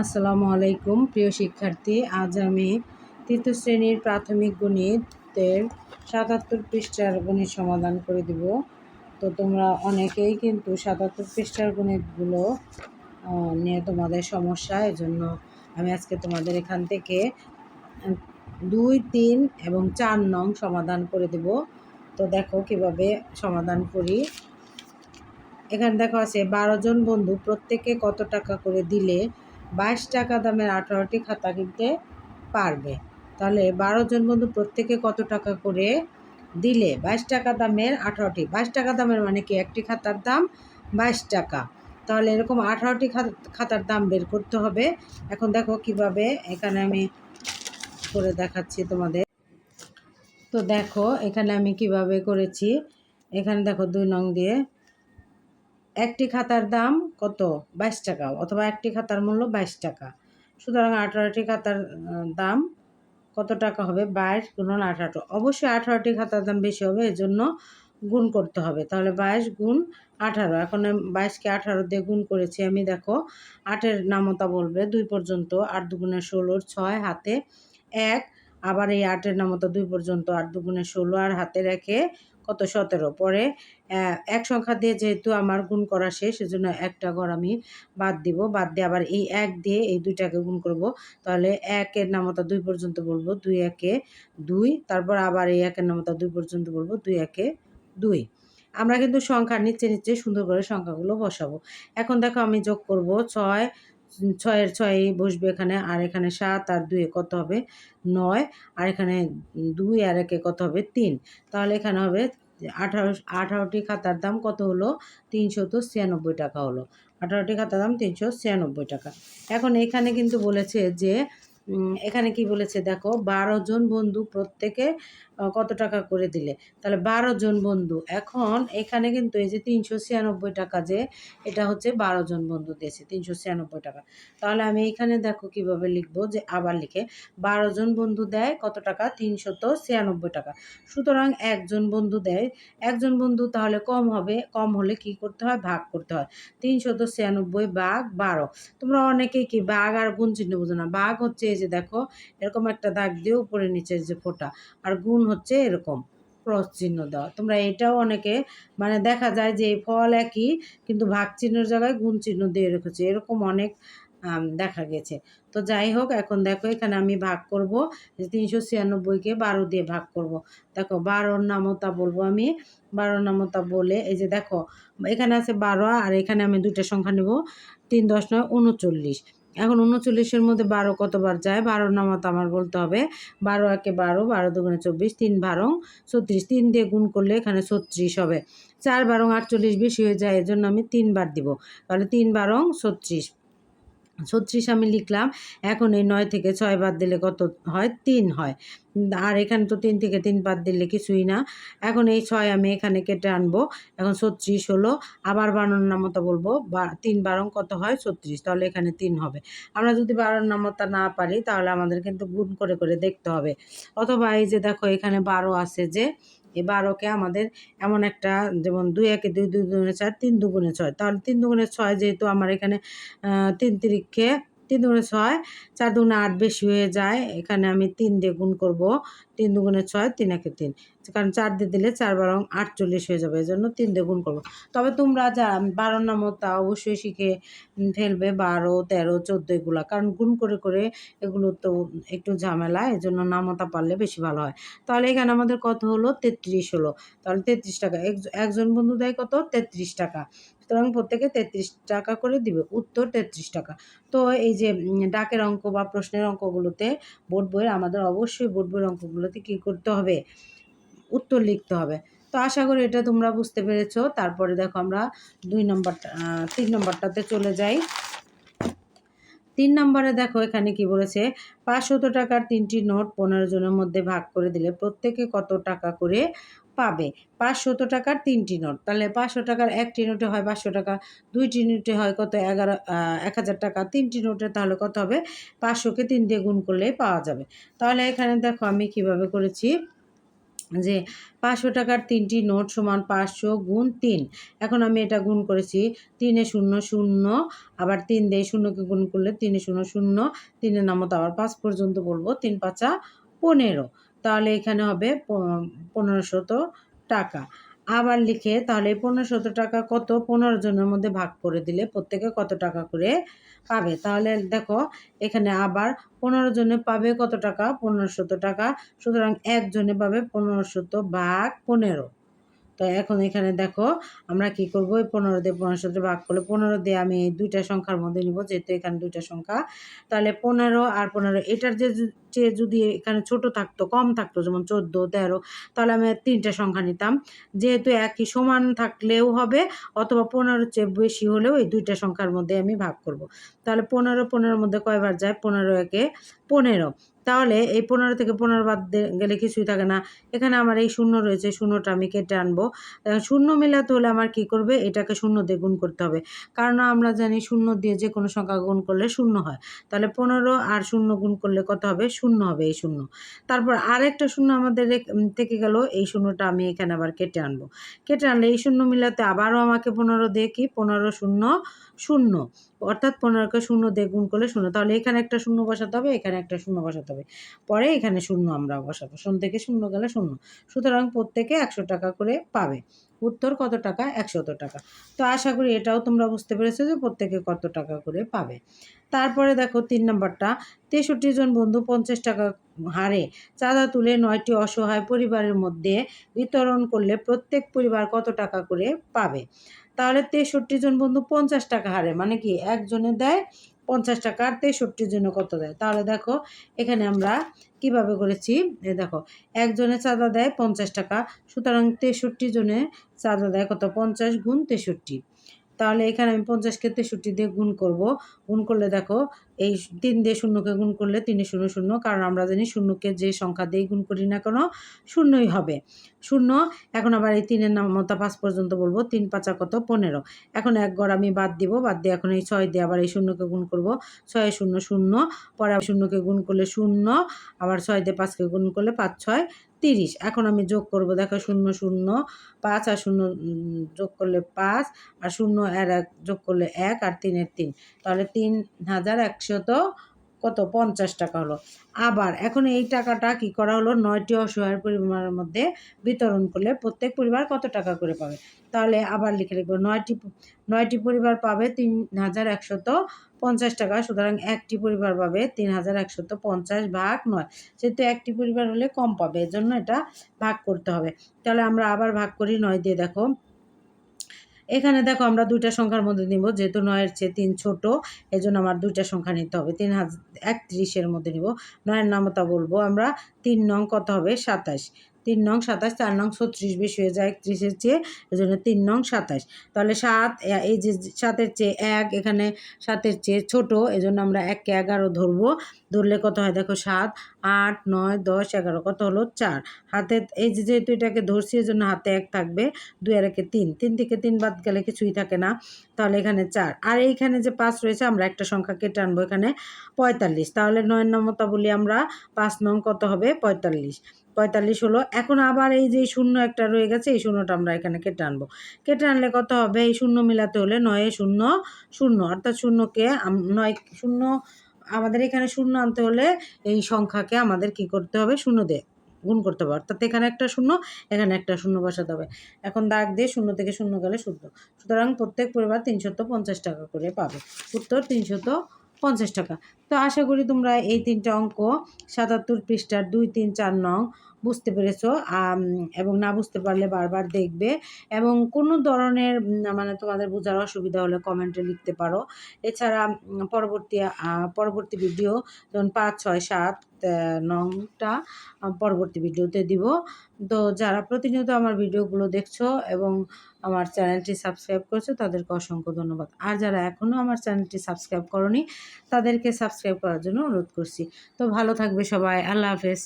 আসসালামু আলাইকুম, প্রিয় শিক্ষার্থী। আজ আমি তৃতীয় শ্রেণির প্রাথমিক গণিতের সাতাত্তর পৃষ্ঠার গণিত সমাধান করে দিব। তো তোমরা অনেকেই কিন্তু সাতাত্তর পৃষ্ঠার গণিতগুলো নিয়ে তোমাদের সমস্যা, এজন্য আমি আজকে তোমাদের এখান থেকে দুই, তিন এবং চার নং সমাধান করে দেব। তো দেখো কীভাবে সমাধান করি। এখানে দেখো আছে, বারো জন বন্ধু প্রত্যেকে কত টাকা করে দিলে বাইশ টাকা দামের আঠারোটি খাতা কিনতে পারবে। তাহলে বারো জন বন্ধু প্রত্যেকে কত টাকা করে দিলে? বাইশ টাকা দামের আঠারোটি। বাইশ টাকা দামের মানে কি? একটি খাতার দাম বাইশ টাকা। তাহলে এরকম আঠারোটি খাতার দাম বের করতে হবে। এখন দেখো কীভাবে এখানে আমি করে দেখাচ্ছি তোমাদের। তো দেখো এখানে আমি কীভাবে করেছি। এখানে দেখো দুই নং দিয়ে একটি খাতার দাম কত? বাইশ টাকা অথবা একটি খাতার মূল্য বাইশ টাকা। সুতরাং আঠারোটি খাতার দাম কত টাকা হবে? বাইশ গুণন আঠারো। অবশ্যই আঠারোটি খাতার দাম বেশি হবে, এজন্য গুণ করতে হবে। তাহলে বাইশ গুণ আঠারো। এখন বাইশকে আঠারো দিয়ে গুণ করেছি। আমি দেখো, আটের নামতা বলবে, দুই পর্যন্ত আট দুগুণে ষোলোর ছয়, হাতে এক। আবার এই আটের নামতা দুই পর্যন্ত আট দুগুণে ষোলো, আর হাতে রেখে কত সতেরো? পরে এক সংখ্যা দিয়ে যেহেতু আমার গুণ করা শেষ, সেজন্য একটা ঘর আমি বাদ দিব। বাদ দিয়ে আবার এই এক দিয়ে এই দুইটাকে গুণ করব। তাহলে একের নামতা দুই পর্যন্ত বলব। দুই একে দুই, তারপর আবার এই একের নামতা দুই পর্যন্ত বলব। দুই একে দুই। আমরা কিন্তু সংখ্যার নিচে নিচে সুন্দর করে সংখ্যাগুলো বসাবো। এখন দেখো আমি যোগ করব ছয়, ছয়ের ছয় বসবে এখানে, আর এখানে সাত, আর দুয়ে কত হবে? নয়, আর এখানে দুই, আর একে কত হবে? তিন। তাহলে এখানে হবে আঠারো আঠারোটি খাতার দাম কত হলো? তিনশো তো ছিয়ানব্বই টাকা হলো। আঠারোটি খাতার দাম তিনশো ছিয়ানব্বই টাকা। এখন এখানে কিন্তু বলেছে যে এখানে কি বলেছে? দেখো, বারো জন বন্ধু প্রত্যেকে কত টাকা করে দিলে? তাহলে বারো জন বন্ধু। এখন এখানে কিন্তু এই যে তিনশো ছিয়ানব্বই টাকা যে, এটা হচ্ছে বারো জন বন্ধু দিয়েছে, তিনশো ছিয়ানব্বই টাকা। তাহলে আমি এখানে দেখো কীভাবে লিখব যে, আবার লিখে, বারো জন বন্ধু দেয় কত টাকা? তিনশত ছিয়ানব্বই টাকা। সুতরাং একজন বন্ধু দেয় একজন বন্ধু তাহলে কম হবে, কম হলে কি করতে হয়? ভাগ করতে হয়। তিনশত ছিয়ানব্বই বাঘ বারো। তোমরা অনেকেই কি বাঘ আর গুণ চিহ্ন বোঝো না। বাঘ হচ্ছে এই যে দেখো, এরকম একটা দাগ দিয়ে উপরে নিচে যে ফোঁটা, আর গুণ হচ্ছে এরকম, ক্রস চিহ্ন দেওয়া। তোমরা এটাও অনেকে মানে দেখা যায় যে ফল একই, কিন্তু ভাগ চিহ্নের জায়গায় গুণ চিহ্ন দিয়ে রেখেছে। এরকম অনেক দেখা গেছে। তো যাই হোক, এখন দেখো, এখানে আমি ভাগ করব তিনশো ছিয়ানব্বইকে বারো দিয়ে ভাগ করব। দেখো, বারোর নামতা বলব আমি, বারোর নামতা বলে, এই যে দেখো, এখানে আছে বারো, আর এখানে আমি দুইটা সংখ্যা নেব, তিন দশ নয়, উনচল্লিশ। এখন উনচল্লিশের মধ্যে বারো কতবার যায়? বারো নামাত আমার বলতে হবে। বারো একে বারো বারো দুগুণে চব্বিশ, তিন বারং ছত্রিশ। তিন দিয়ে গুণ করলে এখানে ছত্রিশ হবে। চার বারং আটচল্লিশ বেশি হয়ে যায়, এজন্য আমি তিনবার দিব। তাহলে তিন বারং ছত্রিশ। ছত্রিশ আমি লিখলাম, এখন এই নয় থেকে ছয় বাদ দিলে কত হয়? তিন হয়। আর এখানে তো তিন থেকে তিন বাদ দিলে কিছুই না। এখন এই ছয় আমি এখানে কেটে আনব। এখন ছত্রিশ হলো। আবার বানানোর নামতা বলব, বা তিন বারং কত হয়? ছত্রিশ। তাহলে এখানে তিন হবে। আমরা যদি বারোর নামতা না পারি, তাহলে আমাদের কিন্তু গুণ করে করে দেখতে হবে। অথবা এই যে দেখো, এখানে বারো আছে যে এই বারোকে আমাদের এমন একটা যেমন দুই একে দুই দুই দুগুণে চার, তিন দুগুণে ছয়। তাহলে তিন দুগুণে ছয় যেহেতু আমার এখানে তিন তিরিখে তিন দুগুণে ছয়, চার দুগুণে আট বেশি হয়ে যায়। এখানে আমি তিন দিয়ে গুণ করব। তিন দুগুণে ছয়, তিন একে তিন। কারণ চার দিয়ে দিলে চার বারং আটচল্লিশ হয়ে যাবে এই জন্য তিন দিয়ে গুণ করব। তবে তোমরা যা বারোর নামতা অবশ্যই শিখে ফেলবে, বারো, তেরো, চোদ্দ এগুলা, কারণ গুণ করে করে এগুলো তো একটু ঝামেলা এই জন্য নামতা পারলে বেশি ভালো হয়। তাহলে এখানে আমাদের কত হলো? তেত্রিশ হলো। তাহলে তেত্রিশ টাকা, এক- একজন বন্ধু দেয় কত? তেত্রিশ টাকা। সুতরাং প্রত্যেকে তেত্রিশ টাকা করে দিবে, উত্তর তেত্রিশ টাকা। তো এই যে ডাকের অঙ্ক বা প্রশ্নের অঙ্কগুলোতে বোর্ড বইয়ের, আমাদের অবশ্যই বোর্ড বইয়ের অঙ্কগুলোতে কী করতে হবে? উত্তর লিখতে হবে। তো আশা করি এটা তোমরা বুঝতে পেরেছ। তারপরে দেখো আমরা দুই নম্বরটা তিন নম্বরটাতে চলে যাই। তিন নম্বরে দেখো এখানে কি বলেছে, পাঁচশত টাকার তিনটি নোট পনেরো জনের মধ্যে ভাগ করে দিলে প্রত্যেকে কত টাকা করে পাবে? পাঁচশত টাকার তিনটি নোট। তাহলে পাঁচশো টাকার একটি নোটে হয় পাঁচশো টাকা, দুইটি নোটে হয় কত? এগারো এক হাজার টাকা। তিনটি নোটে তাহলে কত হবে? পাঁচশোকে তিন দিয়ে গুণ করলেই পাওয়া যাবে। তাহলে এখানে দেখো আমি কীভাবে করেছি। যে পাঁচশো টাকার তিনটি নোট সমান পাঁচশো গুণ তিন। এখন আমি এটা গুণ করেছি, তিনে শূন্য শূন্য, আবার তিন দিয়ে শূন্যকে গুণ করলে তিনে শূন্য শূন্য তিনের নামতো আবার পাঁচ পর্যন্ত বলব, তিন পাঁচা পনেরো। তাহলে এখানে হবে পনেরোশত টাকা। আবার লিখে তাহলে পনেরোশত টাকা কত? পনেরো জনের মধ্যে ভাগ করে দিলে প্রত্যেকে কত টাকা করে পাবে। তাহলে দেখো, এখানে আবার পনেরো জনে পাবে কত টাকা? পনেরোশত টাকা। সুতরাং একজনে পাবে পনেরোশত ভাগ পনেরো। তো এখন এখানে দেখো, আমরা কি করব? এই পনেরো দিয়ে পনেরো সাথে ভাগ করলে পনেরো দিয়ে আমি দুইটা সংখ্যার মধ্যে নিব, যেহেতু এখানে দুইটা সংখ্যা। তাহলে পনেরো আর পনেরো, এটার যে চেয়ে যদি এখানে ছোট থাকতো, কম থাকতো, যেমন চোদ্দ, তেরো, তাহলে আমি তিনটা সংখ্যা নিতাম। যেহেতু একই সমান থাকলেও হবে, অথবা পনেরোর চেয়ে বেশি হলেও এই দুইটা সংখ্যার মধ্যে আমি ভাগ করব। তাহলে পনেরো, পনেরোর মধ্যে কয়বার যায়? পনেরো একে পনেরো। তাহলে এই পনেরো থেকে পনেরো বাদ গেলে কিছুই থাকে না। এখানে আমার এই শূন্য রয়েছে, শূন্যটা আমি কেটে আনব। শূন্য মেলাতে হলে আমার কি করবে? এটাকে শূন্য দিয়ে গুণ করতে হবে। কারণ আমরা জানি শূন্য দিয়ে যে কোনো সংখ্যা গুণ করলে শূন্য হয়। তাহলে পনেরো আর শূন্য গুণ করলে কত হবে? শূন্য হবে এই শূন্য। তারপর আরেকটা শূন্য আমাদের থেকে গেল। এই শূন্যটা আমি এখানে আবার কেটে আনব। কেটে আনলে এই শূন্য মিলাতে আবারও আমাকে পনেরো দিয়ে কি? পনেরো শূন্য শূন্য। অর্থাৎ পনেরোকে শূন্য দিয়ে গুণ করলে শূন্য। তাহলে এখানে একটা শূন্য বসাতে হবে, এখানে একটা শূন্য বসাতে হবে। পরে এখানে শূন্য আমরা বসাবো। শূন্য থেকে শূন্য গেলে শূন্য। সুতরাং প্রত্যেকে একশো টাকা করে পাবে। উত্তর কত টাকা? একশত টাকা। তো আশা করি এটাও তোমরা বুঝতে পেরেছ যে প্রত্যেকে কত টাকা করে পাবে। তারপরে দেখো তিন নম্বরটা, তেষট্টি জন বন্ধু পঞ্চাশ টাকা হারে চাঁদা তুলে নয়টি অসহায় পরিবারের মধ্যে বিতরণ করলে প্রত্যেক পরিবার কত টাকা করে পাবে? তাহলে তেষট্টি জন বন্ধু পঞ্চাশ টাকা হারে মানে কি একজনে দেয় পঞ্চাশ টাকা আর তেষট্টির জন্য কত দেয়? তাহলে দেখো এখানে আমরা কীভাবে করেছি? এ দেখো, একজনে চাঁদা দেয় পঞ্চাশ টাকা, সুতরাং তেষট্টি জনে চাঁদা দেয় কত? পঞ্চাশ গুণ তেষট্টি। তাহলে এখানে আমি পঞ্চাশ পঞ্চাশকে তেষট্টি দিয়ে গুণ করব। গুণ করলে দেখো, এই তিন দিয়ে শূন্যকে গুণ করলে তিনে শূন্য শূন্য, কারণ আমরা জানি শূন্যকে যে সংখ্যা দিয়ে গুণ করি না কেন, শূন্যই হবে। শূন্য, এখন আবার এই তিনের নাম মতো পাঁচ পর্যন্ত বলব, তিন পাঁচা কত? পনেরো। এখন এক গড় আমি বাদ দিব, বাদ দিয়ে এখন এই ছয় দিয়ে আবার এই শূন্যকে গুণ করব। ছয় শূন্য শূন্য, পরে শূন্যকে গুণ করলে শূন্য, আবার ছয় দিয়ে পাঁচকে গুণ করলে পাঁচ ছয় তিরিশ। এখন আমি যোগ করব, দেখো শূন্য শূন্য, পাঁচ আর শূন্য যোগ করলে পাঁচ আর শূন্য আর এক যোগ করলে এক আর তিনের তিন। তাহলে তিন হাজার একশত কত? পঞ্চাশ টাকা হলো। আবার এখন এই টাকাটা কি করা হলো? নয়টি অসহায় পরিবারের মধ্যে বিতরণ করলে প্রত্যেক পরিবার কত টাকা করে পাবে? তাহলে আবার লিখে লিখব, নয়টি নয়টি পরিবার পাবে তিন হাজার একশত পঞ্চাশ টাকা, সুতরাং একটি পরিবার পাবে তিন হাজার একশত পঞ্চাশ ভাগ নয়। সেহেতু একটি পরিবার হলে কম পাবে, এজন্য এটা ভাগ করতে হবে। তাহলে আমরা আবার ভাগ করি নয় দিয়ে, দেখো। এখানে দেখো আমরা দুইটা সংখ্যার মধ্যে নিব, যেহেতু নয়ের চেয়ে তিন ছোট, এজন্য আমার দুইটা সংখ্যা নিতে হবে। তিন হাজার একত্রিশের মধ্যে নিব। নয়ের নামতা বলব আমরা, তিন নং কত হবে? সাতাশ। তিন নং সাতাশ, চার নং ছত্রিশ বেশি হয়ে যায় একত্রিশের চেয়ে এই জন্য তিন নং সাতাশ। তাহলে সাত এই যে সাতের চেয়ে এক, এখানে সাতের চেয়ে ছোট এই জন্য আমরা এককে এগারো ধরবো। ধরলে কত হয়? দেখো সাত, আট, নয়, দশ, এগারো, কত হলো? চার। হাতে, এই যে যেহেতু এটাকে ধরছি এই জন্য হাতে এক থাকবে, দুই আর একে তিন। তিন থেকে তিন বাদ গেলে কিছুই থাকে না। তাহলে এখানে চার। আর এইখানে যে পাঁচ রয়েছে, আমরা একটা সংখ্যা কেটে আনব এখানে পঁয়তাল্লিশ। তাহলে নয় নম্বরটা বলি আমরা পাঁচ নং কত হবে? পঁয়তাল্লিশ। পঁয়তাল্লিশ হলো। এখন আবার এই যে শূন্য একটা রয়ে গেছে, এই শূন্যটা আমরা এখানে কেটে আনব। কেটে আনলে কত হবে? এই শূন্য মিলাতে হলে নয়ে শূন্য শূন্য। অর্থাৎ শূন্যকে নয় শূন্য, আমাদের এখানে শূন্য আনতে হলে এই সংখ্যাকে আমাদের কি করতে হবে? শূন্য দিয়ে গুণ করতে হবে। অর্থাৎ এখানে একটা শূন্য, এখানে একটা শূন্য বসাতে হবে। এখন দাগ দিয়ে শূন্য থেকে শূন্য গেলে শুদ্ধ সুতরাং প্রত্যেক পরিবার তিনশত পঞ্চাশ টাকা করে পাবে। উত্তর তিনশত পঞ্চাশ টাকা। তো আশা করি তোমরা এই তিনটা অঙ্ক সাতাত্তর পৃষ্ঠার দুই তিন চার নং বুঝতে পেরেছ এবং না বুঝতে পারলে বারবার দেখবে, এবং কোনো ধরনের মানে তোমাদের বোঝার অসুবিধা হলে কমেন্টে লিখতে পারো। এছাড়া পরবর্তী পরবর্তী ভিডিও যেমন পাঁচ, ছয়, সাত নংটা পরবর্তী ভিডিওতে দিব। তো যারা প্রতিনিয়ত আমার ভিডিওগুলো দেখছ এবং আমার চ্যানেলটি সাবস্ক্রাইব করছ, তাদেরকে অসংখ্য ধন্যবাদ। আর যারা এখনও আমার চ্যানেলটি সাবস্ক্রাইব করনি, তাদেরকে সাবস্ক্রাইব করার জন্য অনুরোধ করছি। তো ভালো থাকবে সবাই, আল্লাহ হাফেজ।